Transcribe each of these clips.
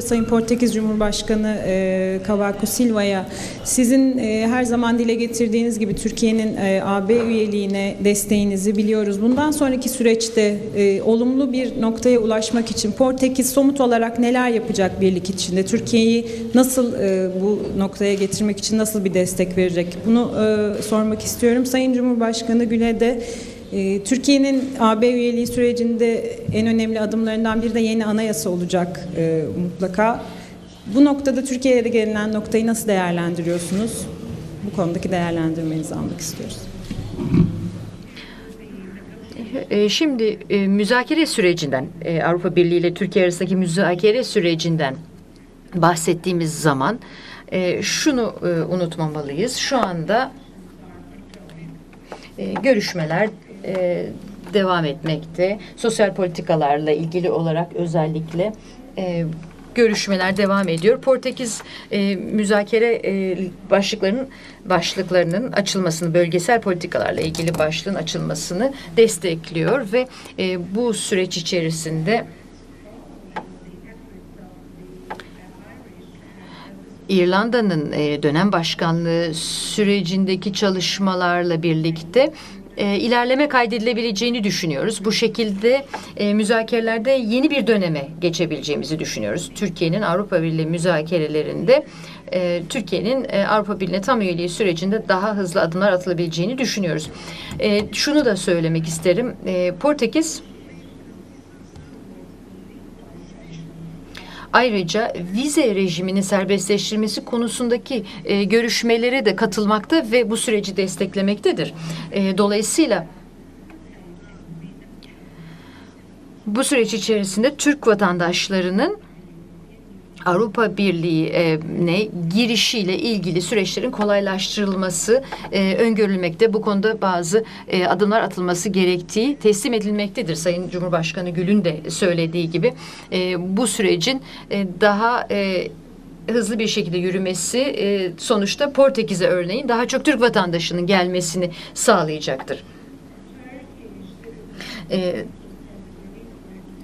Sayın Portekiz Cumhurbaşkanı e, Cavaco Silva'ya sizin e, her zaman dile getirdiğiniz gibi Türkiye'nin e, AB üyeliğine desteğinizi biliyoruz. Bundan sonraki süreçte e, olumlu bir noktaya ulaşmak için Portekiz somut olarak neler yapacak birlik içinde? Türkiye'yi nasıl e, bu noktaya getirmek için nasıl bir destek verecek? Bunu e, sormak istiyorum. Sayın Cumhurbaşkanı Gül'e de Türkiye'nin AB üyeliği sürecinde en önemli adımlarından biri de yeni anayasa olacak e, mutlaka. Bu noktada Türkiye'ye de gelinen noktayı nasıl değerlendiriyorsunuz? Bu konudaki değerlendirmenizi almak istiyoruz. E, Şimdi e, müzakere sürecinden, Avrupa Birliği ile Türkiye arasındaki müzakere sürecinden bahsettiğimiz zaman şunu unutmamalıyız. Şu anda görüşmeler e, devam etmekte. Sosyal politikalarla ilgili olarak özellikle e, görüşmeler devam ediyor. Portekiz e, müzakere e, başlıklarının başlıklarının açılmasını, bölgesel politikalarla ilgili başlığın açılmasını destekliyor ve e, bu süreç içerisinde İrlanda'nın e, dönem başkanlığı sürecindeki çalışmalarla birlikte e, ilerleme kaydedilebileceğini düşünüyoruz. Bu şekilde e, müzakerelerde yeni bir döneme geçebileceğimizi düşünüyoruz. Türkiye'nin Avrupa Birliği müzakerelerinde e, Türkiye'nin e, Avrupa Birliği'ne tam üyeliği sürecinde daha hızlı adımlar atılabileceğini düşünüyoruz. E, şunu da söylemek isterim. E, Portekiz Ayrıca vize rejiminin serbestleştirilmesi konusundaki e, görüşmelere de katılmakta ve bu süreci desteklemektedir. E, dolayısıyla bu süreç içerisinde Türk vatandaşlarının Avrupa Birliği'ne girişiyle ilgili süreçlerin kolaylaştırılması e, öngörülmekte. Bu konuda bazı e, adımlar atılması gerektiği teslim edilmektedir. Sayın Cumhurbaşkanı Gül'ün de söylediği gibi e, bu sürecin e, daha e, hızlı bir şekilde yürümesi e, sonuçta Portekiz'e örneğin daha çok Türk vatandaşının gelmesini sağlayacaktır. E,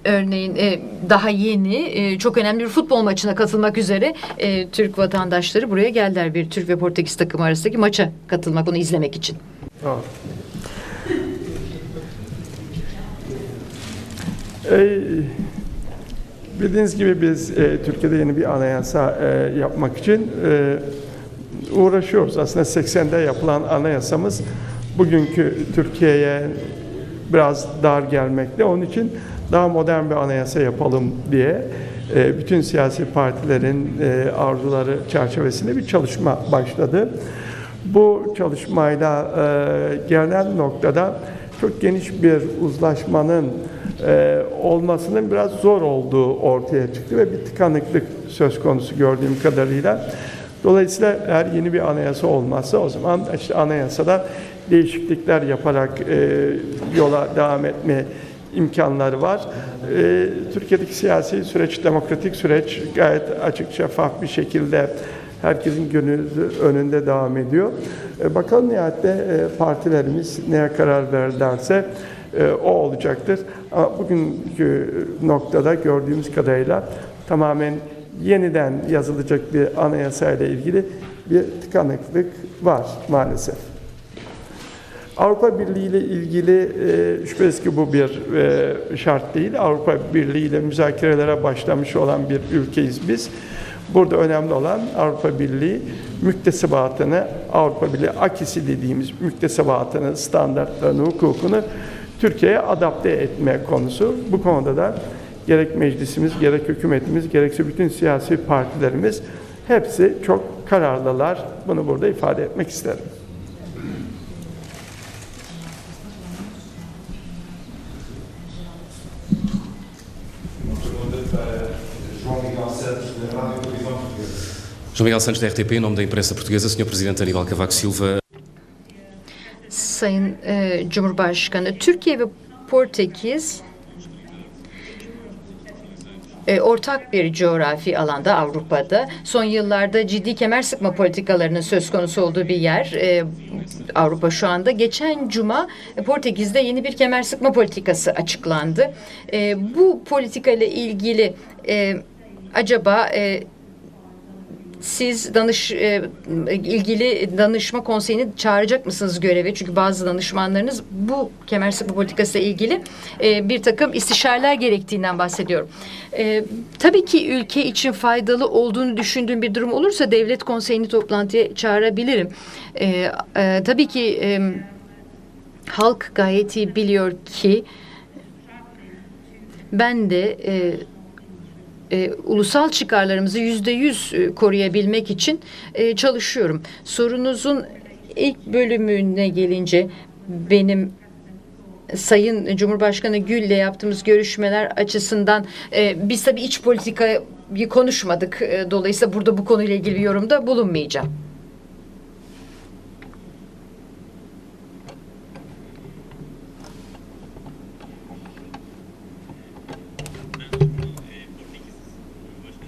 örneğin e, daha yeni e, çok önemli bir futbol maçına katılmak üzere e, Türk vatandaşları buraya geldiler bir Türk ve Portekiz takımı arasındaki maça katılmak onu izlemek için. Tamam. Ee, bildiğiniz gibi biz e, Türkiye'de yeni bir anayasa e, yapmak için e, uğraşıyoruz. Aslında 80'de yapılan anayasamız bugünkü Türkiye'ye biraz dar gelmekte. Onun için daha modern bir anayasa yapalım diye e, bütün siyasi partilerin e, arzuları çerçevesinde bir çalışma başladı. Bu çalışmayla e, gelinen noktada çok geniş bir uzlaşmanın olmasının biraz zor olduğu ortaya çıktı ve bir tıkanıklık söz konusu gördüğüm kadarıyla. Dolayısıyla eğer yeni bir anayasa olmazsa o zaman işte anayasada değişiklikler yaparak e, yola devam etme imkanları var. E, Türkiye'deki siyasi süreç, demokratik süreç gayet açık, şeffaf bir şekilde herkesin gönlü önünde devam ediyor. E, bakalım nihayette e, partilerimiz neye karar verirlerse e, o olacaktır. Ama bugünkü noktada gördüğümüz kadarıyla tamamen yeniden yazılacak bir anayasa ile ilgili bir tıkanıklık var maalesef. Avrupa Birliği ile ilgili e, şüphesiz ki bu bir e, şart değil. Avrupa Birliği ile müzakerelere başlamış olan bir ülkeyiz biz. Burada önemli olan Avrupa Birliği müktesebatını, Avrupa Birliği akisi dediğimiz müktesebatını, standartlarını, hukukunu Türkiye'ye adapte etme konusu. Bu konuda da gerek meclisimiz, gerek hükümetimiz, gerekse bütün siyasi partilerimiz hepsi çok kararlılar. Bunu burada ifade etmek isterim. Para João Miguel Santos, da Rádio e Televisão Portuguesa. João Miguel Santos, da RTP, em nome da imprensa portuguesa, Sr. Presidente Aníbal Cavaco Silva. Sayın e, Cumhurbaşkanı Türkiye ve Portekiz e, ortak bir coğrafi alanda Avrupa'da son yıllarda ciddi kemer sıkma politikalarının söz konusu olduğu bir yer e, Avrupa şu anda. Geçen cuma Portekiz'de yeni bir kemer sıkma politikası açıklandı. E, bu politika ile ilgili e, acaba siz danış e, ilgili danışma konseyini çağıracak mısınız göreve? Çünkü bazı danışmanlarınız bu kemer sıkı politikası ile ilgili e, bir takım istişareler gerektiğinden bahsediyorum. E, tabii ki ülke için faydalı olduğunu düşündüğüm bir durum olursa devlet konseyini toplantıya çağırabilirim. E, e, tabii ki e, halk gayet iyi biliyor ki ben de e, e, ulusal çıkarlarımızı yüzde yüz e, koruyabilmek için e, çalışıyorum. Sorunuzun ilk bölümüne gelince benim Sayın Cumhurbaşkanı Gül'le yaptığımız görüşmeler açısından e, biz tabii iç politikayı konuşmadık. E, dolayısıyla burada bu konuyla ilgili bir yorumda bulunmayacağım.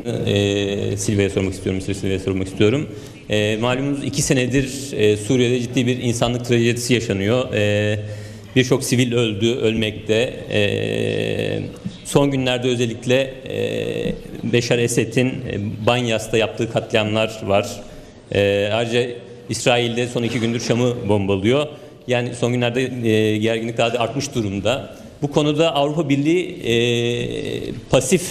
E, Silva'ya sormak istiyorum, Mr. Silva'ya sormak istiyorum. E, malumunuz iki senedir e, Suriye'de ciddi bir insanlık trajedisi yaşanıyor. E, Birçok sivil öldü, ölmekte. E, son günlerde özellikle e, Beşar Esed'in e, Banyas'ta yaptığı katliamlar var. E, ayrıca İsrail'de son iki gündür Şam'ı bombalıyor. Yani son günlerde e, gerginlik daha da artmış durumda. Bu konuda Avrupa Birliği e, pasif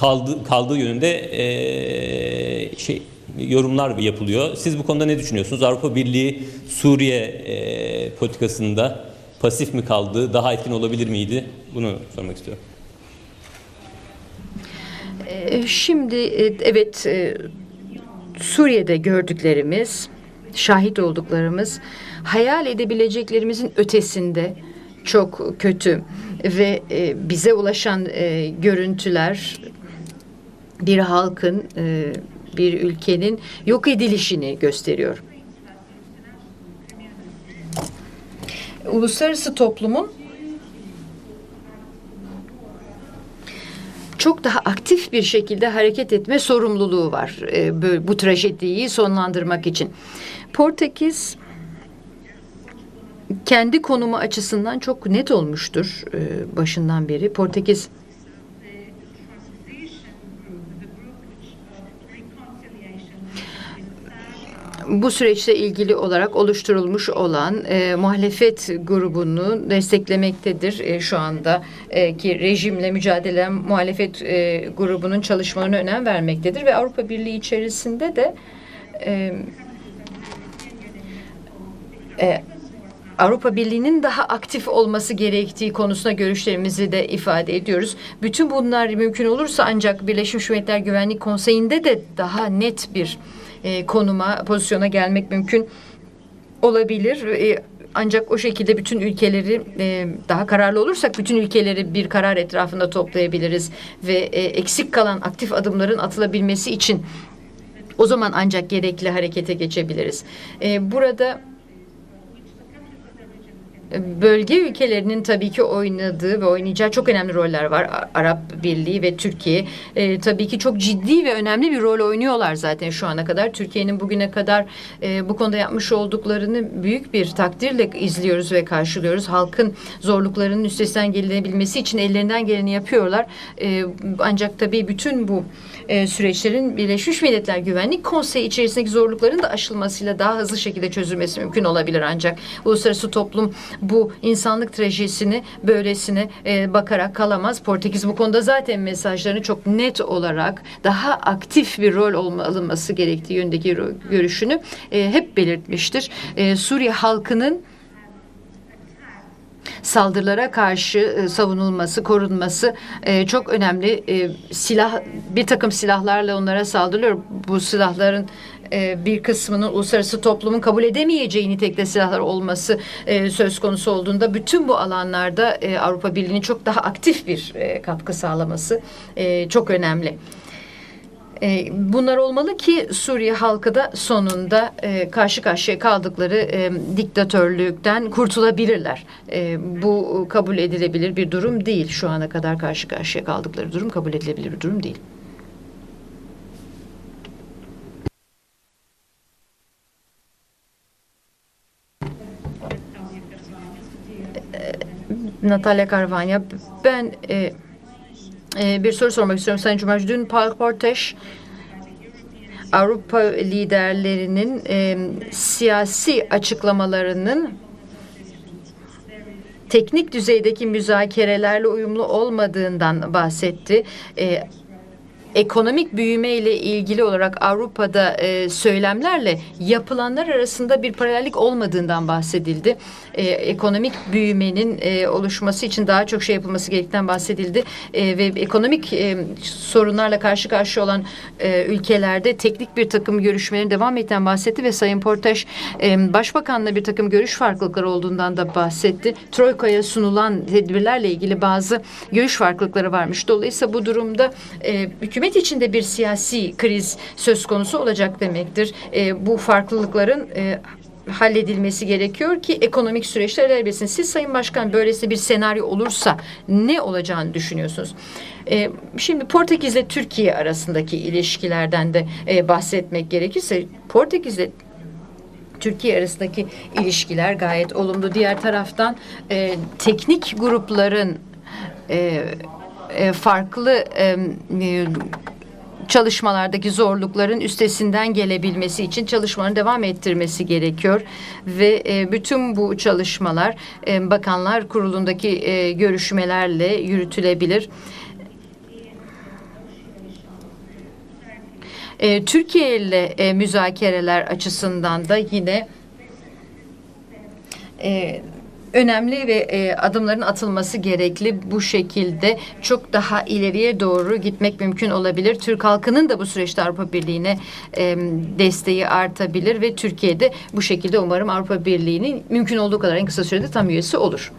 kaldı, kaldığı yönünde e, şey yorumlar yapılıyor. Siz bu konuda ne düşünüyorsunuz? Avrupa Birliği Suriye e, politikasında pasif mi kaldı? Daha etkin olabilir miydi? Bunu sormak istiyorum. E, Şimdi e, evet e, Suriye'de gördüklerimiz, şahit olduklarımız hayal edebileceklerimizin ötesinde çok kötü ve bize ulaşan görüntüler bir halkın, e, bir ülkenin yok edilişini gösteriyor. Uluslararası toplumun çok daha aktif bir şekilde hareket etme sorumluluğu var e, bu trajediyi sonlandırmak için. Portekiz kendi konumu açısından çok net olmuştur e, başından beri. Portekiz bu süreçle ilgili olarak oluşturulmuş olan e, muhalefet grubunu desteklemektedir e, şu anda e, ki rejimle mücadele muhalefet e, grubunun çalışmalarına önem vermektedir ve Avrupa Birliği içerisinde de e, e, Avrupa Birliği'nin daha aktif olması gerektiği konusunda görüşlerimizi de ifade ediyoruz. Bütün bunlar mümkün olursa ancak Birleşmiş Milletler Güvenlik Konseyi'nde de daha net bir e, konuma, pozisyona gelmek mümkün olabilir. E, ancak o şekilde bütün ülkeleri e, daha kararlı olursak bütün ülkeleri bir karar etrafında toplayabiliriz ve e, eksik kalan aktif adımların atılabilmesi için o zaman ancak gerekli harekete geçebiliriz. E, burada bölge ülkelerinin tabii ki oynadığı ve oynayacağı çok önemli roller var. Arap Birliği ve Türkiye e, tabii ki çok ciddi ve önemli bir rol oynuyorlar zaten şu ana kadar. Türkiye'nin bugüne kadar e, bu konuda yapmış olduklarını büyük bir takdirle izliyoruz ve karşılıyoruz. Halkın zorluklarının üstesinden gelinebilmesi için ellerinden geleni yapıyorlar. E, ancak tabii bütün bu e, süreçlerin Birleşmiş Milletler Güvenlik Konseyi içerisindeki zorlukların da aşılmasıyla daha hızlı şekilde çözülmesi mümkün olabilir ancak uluslararası toplum bu insanlık trajedisini böylesine e, bakarak kalamaz. Portekiz bu konuda zaten mesajlarını çok net olarak daha aktif bir rol olma, alınması gerektiği yönündeki ro- görüşünü e, hep belirtmiştir. E, Suriye halkının saldırılara karşı e, savunulması, korunması e, çok önemli. E, silah bir takım silahlarla onlara saldırılıyor. Bu silahların e, bir kısmının uluslararası toplumun kabul edemeyeceği nitelikte silahlar olması e, söz konusu olduğunda bütün bu alanlarda e, Avrupa Birliği'nin çok daha aktif bir e, katkı sağlaması çok önemli. Bunlar olmalı ki Suriye halkı da sonunda karşı karşıya kaldıkları diktatörlükten kurtulabilirler. Bu kabul edilebilir bir durum değil. Şu ana kadar karşı karşıya kaldıkları durum kabul edilebilir bir durum değil. Natalya Karvanya, ben e, e, bir soru sormak istiyorum Sayın Cumhurbaşkanı. Dün Paul Porteş Avrupa liderlerinin e, siyasi açıklamalarının teknik düzeydeki müzakerelerle uyumlu olmadığından bahsetti. E, ekonomik büyüme ile ilgili olarak Avrupa'da e, söylemlerle yapılanlar arasında bir paralellik olmadığından bahsedildi. E, ekonomik büyümenin e, oluşması için daha çok şey yapılması gerektiğinden bahsedildi E, ve ekonomik e, sorunlarla karşı karşıya olan e, ülkelerde teknik bir takım görüşmelerin devam ettiğinden bahsetti ve Sayın Portaş e, Başbakanla bir takım görüş farklılıkları olduğundan da bahsetti. Troika'ya sunulan tedbirlerle ilgili bazı görüş farklılıkları varmış. Dolayısıyla bu durumda e, içinde bir siyasi kriz söz konusu olacak demektir. E, bu farklılıkların e, halledilmesi gerekiyor ki ekonomik süreçler ilerlesin. Siz Sayın Başkan böylesi bir senaryo olursa ne olacağını düşünüyorsunuz? E, şimdi Portekiz'le Türkiye arasındaki ilişkilerden de e, bahsetmek gerekirse Portekiz'le Türkiye arasındaki ilişkiler gayet olumlu. Diğer taraftan e, teknik grupların e, e, farklı e, e, çalışmalardaki zorlukların üstesinden gelebilmesi için çalışmalarını devam ettirmesi gerekiyor ve bütün bu çalışmalar bakanlar kurulundaki görüşmelerle yürütülebilir. Türkiye ile müzakereler açısından da yine e, önemli ve e, adımların atılması gerekli. Bu şekilde çok daha ileriye doğru gitmek mümkün olabilir. Türk halkının da bu süreçte Avrupa Birliği'ne e, desteği artabilir ve Türkiye'de bu şekilde umarım Avrupa Birliği'nin mümkün olduğu kadar en kısa sürede tam üyesi olur.